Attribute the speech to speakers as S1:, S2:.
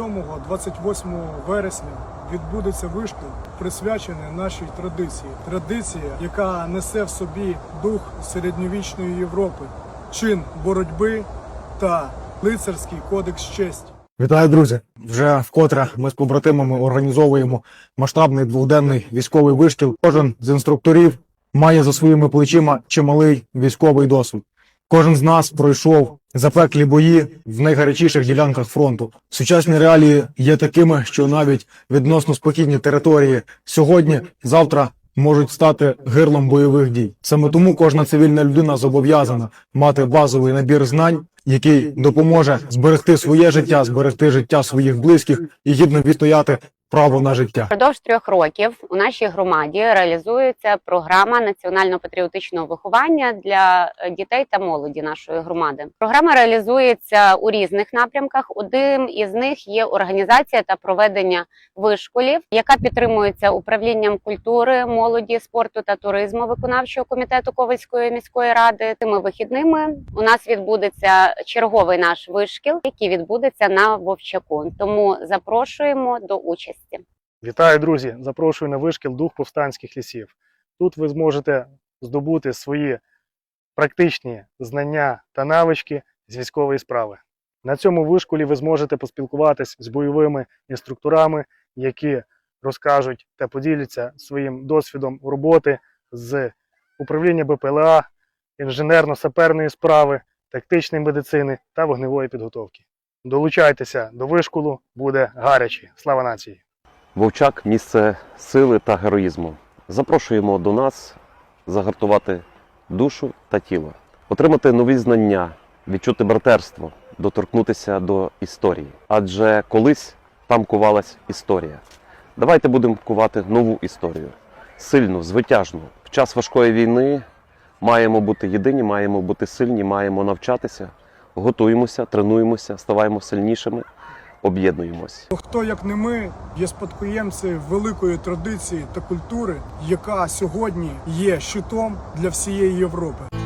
S1: 27-28 вересня відбудеться вишкіл, присвячений нашій традиції. Традиція, яка несе в собі дух середньовічної Європи, чин боротьби та лицарський кодекс честі.
S2: Вітаю, друзі! Вже вкотре ми з побратимами організовуємо масштабний двохденний військовий вишкіл. Кожен з інструкторів має за своїми плечима чималий військовий досвід. Кожен з нас пройшов запеклі бої в найгарячіших ділянках фронту. Сучасні реалії є такими, що навіть відносно спокійні території сьогодні, завтра можуть стати гирлом бойових дій. Саме тому кожна цивільна людина зобов'язана мати базовий набір знань, який допоможе зберегти своє життя, зберегти життя своїх близьких і гідно відстояти право на життя.
S3: Впродовж трьох років у нашій громаді реалізується програма національно-патріотичного виховання для е, дітей та молоді нашої громади. Програма реалізується у різних напрямках. Одним із них є організація та проведення вишколів, яка підтримується управлінням культури, молоді, спорту та туризму виконавчого комітету Ковальської міської ради. Тими вихідними у нас відбудеться черговий наш вишкіл, який відбудеться на Вовчаку. Тому запрошуємо до участі.
S4: Вітаю, друзі! Запрошую на вишкіл Дух повстанських лісів. Тут ви зможете здобути свої практичні знання та навички з військової справи. На цьому вишколі ви зможете поспілкуватись з бойовими інструкторами, які розкажуть та поділяться своїм досвідом роботи з управління БПЛА, інженерно-саперної справи, тактичної медицини та вогневої підготовки. Долучайтеся до вишколу, буде гаряче. Слава нації!
S5: Вовчак місце сили та героїзму. Запрошуємо до нас загартувати душу та тіло, отримати нові знання, відчути братерство, доторкнутися до історії. Адже колись там кувалась історія. Давайте будемо кувати нову історію, сильну, звитяжну. В час важкої війни маємо бути єдині, маємо бути сильні, маємо навчатися, готуємося, тренуємося, ставаємо сильнішими, об'єднуємось.
S1: Хто як не ми є спадкоємці великої традиції та культури, яка сьогодні є щитом для всієї Європи.